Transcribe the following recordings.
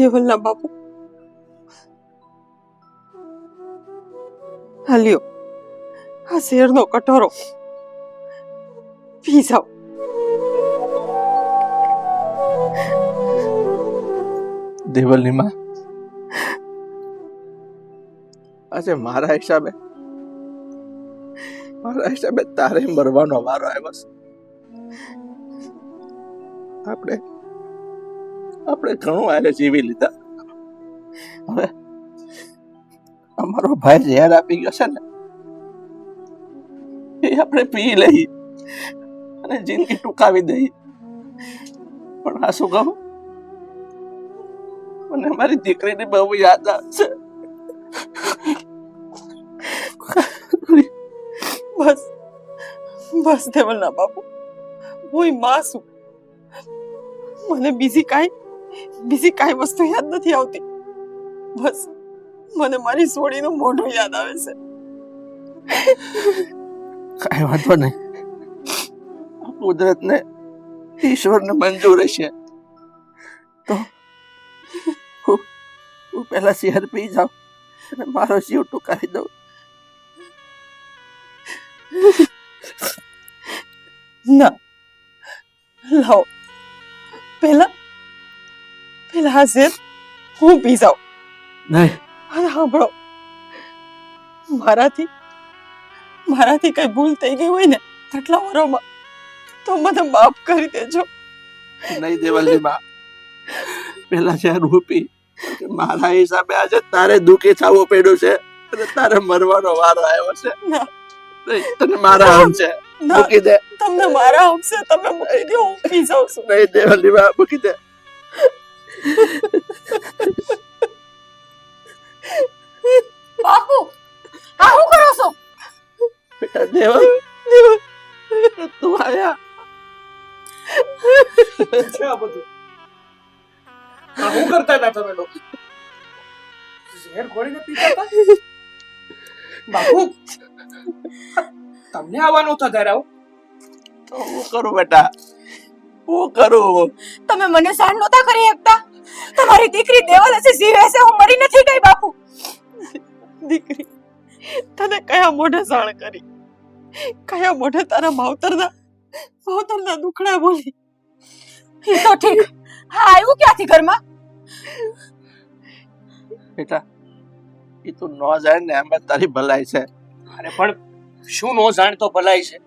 દેવલના બાપુ. હાલ્યો આ શેરનો કટોરો. પી જાઓ. દેવલની માં. આજે મારા હિસાબે મારા હિસાબે તારે મરવાનો વારો આવ્યો છે. આપણે આપણે ઘણું આરે જીવી લીધા. હવે અમારો ભાઈ ઝેર આપી ગયો છે ને, એ આપણે પી લઈ અને જિંદગી ટૂંકાવી દઈ પણ આ શું કહું? મને મારી દીકરીની બહુ યાદ આવશે. બસ બસ દેવલના બાપુ, હું માં છું. મને બીજી કાંઈ બીજી કાંઈ વસ્તુ યાદ નથી આવતી. બસ મને મારી સોડીનું મોઢું યાદ આવે છે. કાંઈ વાંધો નહીં. કુદરતને ઈશ્વરને મંજૂર હશે. તો હું હું પહેલા શહેર પી જાઉં અને મારો જીવ ટૂંકાવી દઉં. ના. લાવો. પહેલા પહેલા આ હું પી જાઉં. નહીં. અરે સાંભળો મારાથી મારાથી કઈ ભૂલ થઈ ગઈ હોય ને આટલા વરોમાં તો મને માફ કરી દેજો. નહીં દેવલની બા પેલા છે રૂપી મારા હિસાબે આજે તારે દુઃખી થવો પડ્યો છે અને તારે મરવાનો વારો આવ્યો છે. તને મારા આમ છે. મૂકી દે. તમને મારા આવશે તમે મૂકી દો હું પી જાઉં છું. નહીં દેવલની બા મૂકી દે. બાપુ આ શું કરો છો? બેટા દેવલ તું આયા. છે આ બધું? આ શું કરતા હતા તમે લોકો? ઝેર ઘોડીને પીતા? હતા બાપુ તમને આવવાનું હતા ત્યારે તો હું કરું બેટા? હું કરું? તમે મને સહન નહોતા કરી શકતા. તમારી દીકરી દેવલ હશે જીવે છે હું મરી નથી ગઈ બાપુ. દીકરી તને કયા મોઢે જાણ કરી? કયા મોઢે તારા માવતરના માવતરના દુખડા બોલી? એ તો ઠીક. હા આવ્યું ક્યાંથી ઘરમાં? બેટા એ તું ન જાણે ને એમ તારી ભલાઈ છે. અરે પણ શું નો જાણતો ભલાઈ છે?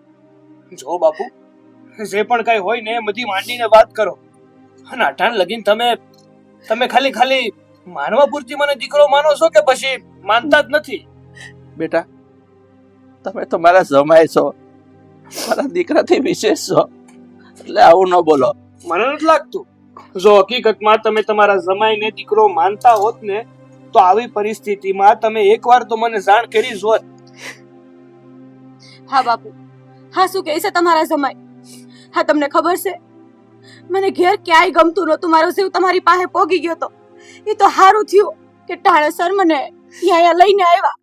જો બાપુ. જે પણ કઈ હોય ને એ બધી માંડીને વાત કરો. અને અઠાણ લગીન તમે તમે ખાલી ખાલી માનવા પૂરતી મને દીકરો માનો છો કે પછી માનતા જ નથી? બેટા તમે તો મારા જમાય છો. મારા દીકરાથી વિશેષ છો. એટલે આવું ન બોલો. મને નથી લાગતું. જો હકીકતમાં તમે તમારા જમાઈને દીકરો માનતા હોત ને તો આવી પરિસ્થિતિમાં તમે એકવાર તો મને જાણ કરી જોત હોત. હા બાપુ. હા શું કહે છે તમારા સમય હા, તમને ખબર છે? મને ઘેર ક્યાંય ગમતું નહોતું. મારો જીવ તમારી પાસે પોગી ગયો તો. એ તો સારું થયું કે ટાણેસર મને અહીંયા લઈને આવ્યા.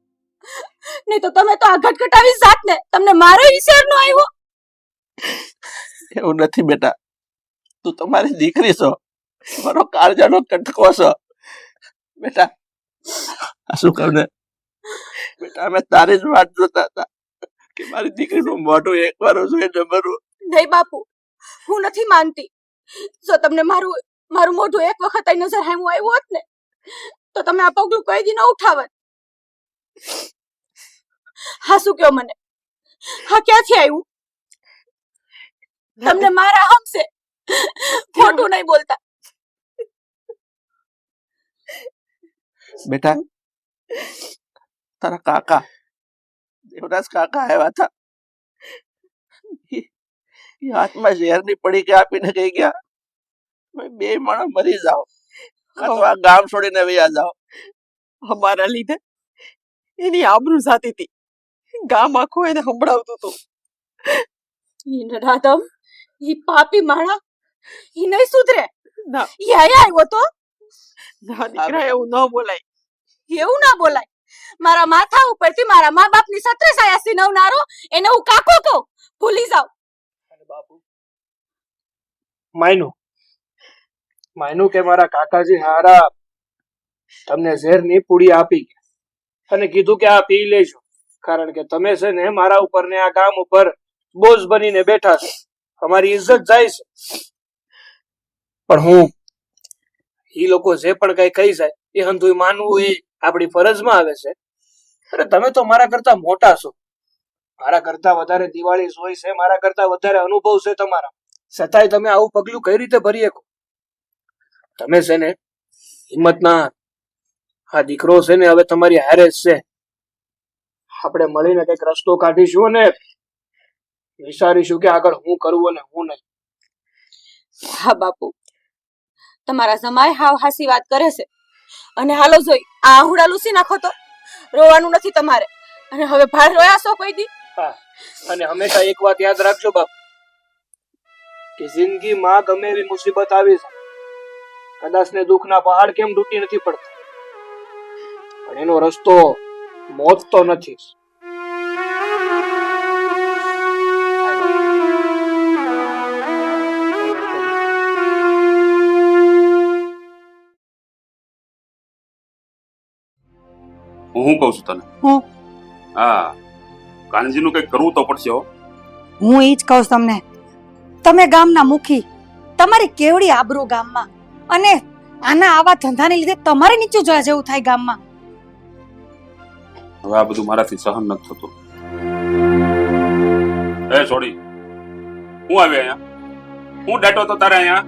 નહીં તો તમે તો આ ઘટઘટાવી જાત ને તમને મારો ઈશ્વર નો આવ્યો. એવું નથી બેટા. તું તમારી દીકરી છો. મારો કાળજાનો કટકો છો. બેટા, આ શું કહું ને બેટા, અમે તારી જ વાત જોતા હતા કે મારી દીકરીનું મોઢું એકવાર જોઈને મરું. નહીં બાપુ હું નથી માનતી. જો તમને મારું મારું મોઢું એક વખત અહીં નજર હામું આવ્યું હોત ને તો તમે આ પગલું કોઈ દી ન ઉઠાવત. હા શું કયો મને? હા ક્યાંથી આવ્યું? તમને મારા હમશે. ખોટું નહીં બોલતા. બેટા તારા કાકા દેવરાજ કાકા આવ્યા હતા. ઈ હાથમાં ઝેરની પડીકી આપીને કહી ગયા. બે માણસ મરી જાઓ. અથવા ગામ છોડીને વયા જાઓ. અમારા લીધે એની આબરૂ જાતી હતી ગામ આખું એને સંભળાવતું હતું ઈ ઈ પાપી માણા ઈ નહીં સુધરે. ના. ઈ આયા આવ્યો તો. ના દીકરા એવું ન બોલાય. એવું ના બોલાય. મારા માથા ઉપરથી મારા મા બાપની સત્રે સાયા સિનવનારો એને હું કાકો કહું. ભૂલી જાવ અને બાપુ? માયનું. માયનું કે મારા કાકાજી હારા, તમને ઝેરની પૂડી આપી અને કીધું કે આ પી લેજો. કારણ કે તમે છે ને મારા ઉપર ને આ કામ ઉપર બોજ બનીને બેઠા છે. અમારી ઇજ્જત જાય છે. પણ હું એ લોકો જે પણ કઈ કહી જાય, એ હંધુય માનવું એ આપણી ફરજમાં આવે છે. અરે તમે તો મારા કરતા મોટા છો. મારા કરતા વધારે દિવાળી સોય છે, મારા કરતા વધારે અનુભવ છે તમારા. છતાંય તમે આવું પગલું કઈ રીતે ભરી શકો? તમે છે ને હિંમત આ દીકરો છે ને હવે તમારી હારે છે. આપણે મળીને કંઈક રસ્તો કાઢીશું અને વિચારીશું કે આગળ હું કરવું અને હું નહીં. હા, બાપુ. તમારા જમાય હાવ હાસી વાત કરે છે. અને હાલો જોઈ, આ આહુડા લૂસી નાખો તો. રોવાનું નથી તમારે. અને હવે ભાર રોયા છો કોઈ દી? અને હંમેશા એક વાત યાદ રાખજો બાપ કે જિંદગીમાં ગમે એવી મુસીબત આવી છે કદાચ ને દુઃખના પહાડ કેમ તૂટી નથી પડતા? પણ એનો રસ્તો મોત તો નથી. હું કઉ કહું છું તને? હું? હા કાનજીનું કંઈક કરવું તો પડશે હો. હું એ જ કહું છું તમને. તમે ગામના મુખી તમારી કેવડી આબરૂ ગામમાં અને આના આવા ધંધાને લીધે તમારે નીચું જોયા જેવું થાય ગામમાં. હવે આ બધું મારાથી સહન નથી થતું. એ છોડી હું આવ્યો અહીંયા? હું ડેટો તો તારે અહીંયા?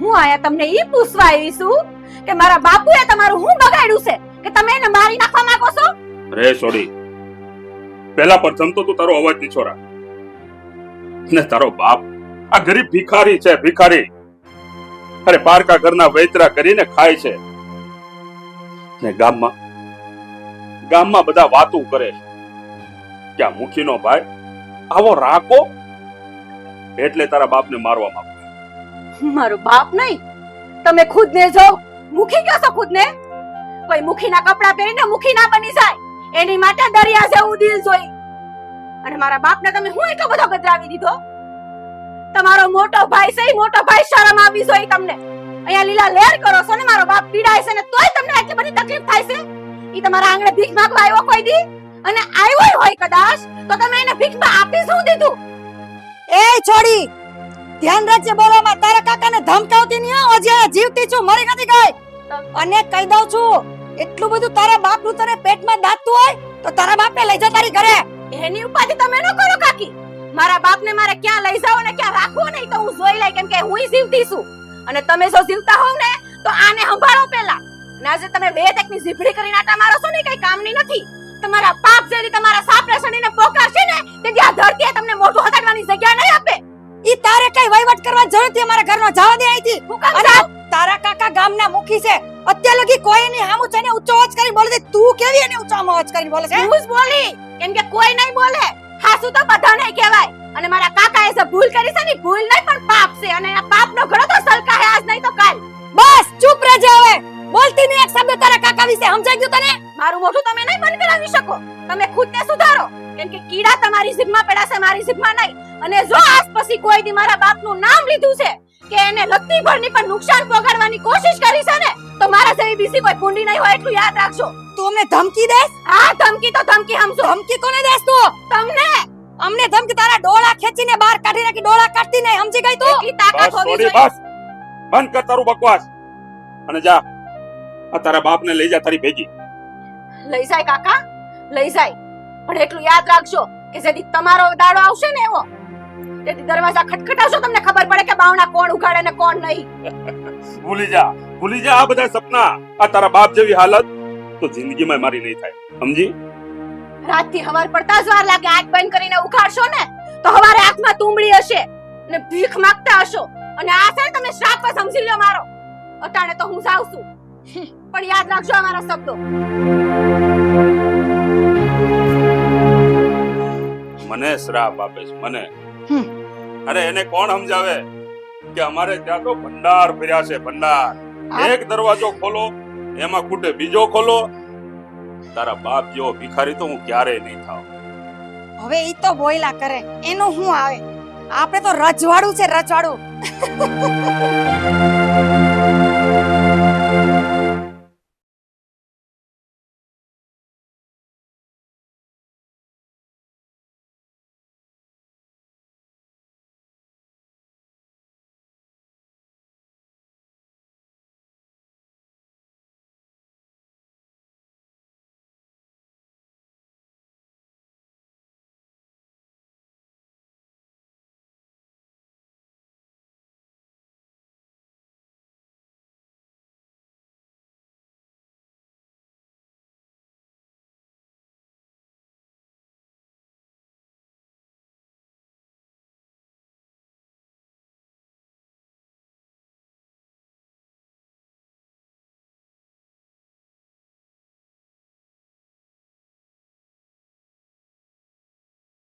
હું આયા તમને ઈ પૂછવા આવી છું કે મારા બાપુએ તમારું હું બગાડ્યું છે? કે તમે એને મારી નાખવા માંગો છો? રે છોડી પેલા પ્રથમ તો તારો અવાજ નીચો રાખ. ને તારો બાપ, આ ગરીબ ભિખારી છે, ભિખારી. અરે પારકા ઘરના વૈતરા કરીને ખાય છે. ને ગામમાં ગામમાં બધા વાતું કરે છે. કે આ મુખીનો ભાઈ, આવો રાખો એટલે તારા બાપને મારવા માંગુ મારો બાપ નહીં. તમે ખુદને જો મુખી કહો છો ખુદ ને કોઈ મુખીના કપડા પહેરીને મુખી ના બની જાય. એની માટે દરિયા જેવું દિલ જોઈ. અને મારા બાપને તમે હું એટલો બધો ગદરાવી દીધો? તમારો મોટો ભાઈ છે મોટો ભાઈ શરમ આવી જોઈ તમને. અહીંયા લીલા લેર કરો છો ને મારો બાપ પીડાય છે ને તોય તમને આટલી બધી તકલીફ થાય છે? ઈ તમારા આંગણે ભીખ માંગવા આવ્યો કોઈ દી? અને આવ્યો હોય કદાચ તો તમે એને ભીખમાં આપી શું દીધું? એ છોડી ધ્યાન રાખજે બોલવામાં તારા કાકાને ધમકાવતી નહીં હો આ જીવતી છું મરી નથી ગઈ. અને કહી દઉં છું એટલું બધું તારા બાપનું તને પેટમાં દાતું હોય તો તારા બાપને લઈ જા તારી ઘરે. એની ઉપાધિ તમે ન કરો કાકી. મારા બાપને મારે ક્યાં લઈ જાઓ ને ક્યાં રાખવો નહીં તો હું જોઈ લઈ કેમ કે હું જીવતી છું. અને તમે જો જીવતા હોવ ને તો આને સંભાળો પહેલા. અને આજે તમે બે તકની ઝીપડી કરીને આટા મારો છો ને કઈ કામની નથી. તમારા પાપ જેથી તમારા સાપરે સડીને પોકારશે ને તેથી આ ધરતીએ તમને મોઢું હટાડવાની જગ્યા નહીં આપે. ઈ તારે કઈ વહીવટ કરવા જરૂર નથી અમારા ઘરનો? જવા દે અહીંથી. અને તારા કાકા ગામના મુખી છે. અત્યાર લગી કોઈ એની સામું થઈને ઊંચો અવાજ કરી બોલે તું કેવી એને ઊંચો અવાજ કરી બોલે છે? હું જ બોલી. કેમ કે કોઈ નહીં બોલે. હાસુ તો બધાને કહેવાય. અને મારા કાકા એસે ભૂલ કરી છે ને ભૂલ નહીં પણ પાપ છે. અને આ પાપનો ઘડો તો સલકાય આજ નહીં તો કાલ. બસ ચૂપ રહેજે હવે. બોલતી નહીં એક શબ્દ તારા કાકા વિશે. સમજાઈ ગયું તને? મારું મોઢું તમે નહીં બંધ કરાવી શકો. તમે ખુદને સુધારો. કેમ કે કીડા તમારી જીભમાં પડ્યા છે મારી જીભમાં નહીં. અને જો આજ પછી કોઈ દી મારા બાપનું નામ લીધું છે કે એને લગતી ભરની પણ નુકસાન પહોંચાડવાની કોશિશ ને મારા કોઈ પૂંડી નહીં હોય એટલું યાદ રાખજો. તું અમને ધમકી દેસ હા ધમકી તો ધમકી સમજો ધમકી કોને દેસ તું? તમને? અમને ધમકી તારા ડોળા ખેંચીને બહાર કાઢી નાખી ડોળા કાઢતી નહીં સમજી ગઈ તું? એટલી તાકાત હોવી જોઈએ. બસ. બંધ કર તારું બકવાસ. અને જા. આ તારા બાપને લઈ જા તારી ભેગી. લઈ જાય કાકા લઈ જાય. પણ એટલું યાદ રાખજો કે જેથી તમારો દાડો આવશે ને એવો. તેથી દરવાજા ખટખટાશો તમને ખબર પડે કે બાવણા કોણ ઉઘાડે ને કોણ નહીં. ભૂલી જા ભૂલી જા આ બધા સપના. આ તારા બાપ જેવી હાલત તો જિંદગીમાં મારી નહીં થાય. સમજી? રાતથી હવાર પડતા જ વાર લાગે આંખ બંધ કરીને ઉઘાડશો ને તો હવારે આંખમાં તુંબડી હશે અને ભીખ માંગતા હશો. અને આ છે તમે શ્રાપ પર સમજી લો મારો. અટાણે તો હું જાઉં છું. પણ યાદ રાખજો આ મારા શબ્દો. મને શ્રાપ આપે છે મને. અરે એને કોણ સમજાવે? કે અમારે ત્યાં તો ભંડાર ફર્યા છે ભંડાર. એક દરવાજો ખોલો એમાં ખૂટે બીજો ખોલો. તારા બાપ જેવો ભિખારી તો હું ક્યારેય નહીં થાવ. હવે ઈ તો બોયલા કરે. એનું શું આવે? આપણે તો રજવાડું છે રજવાડું.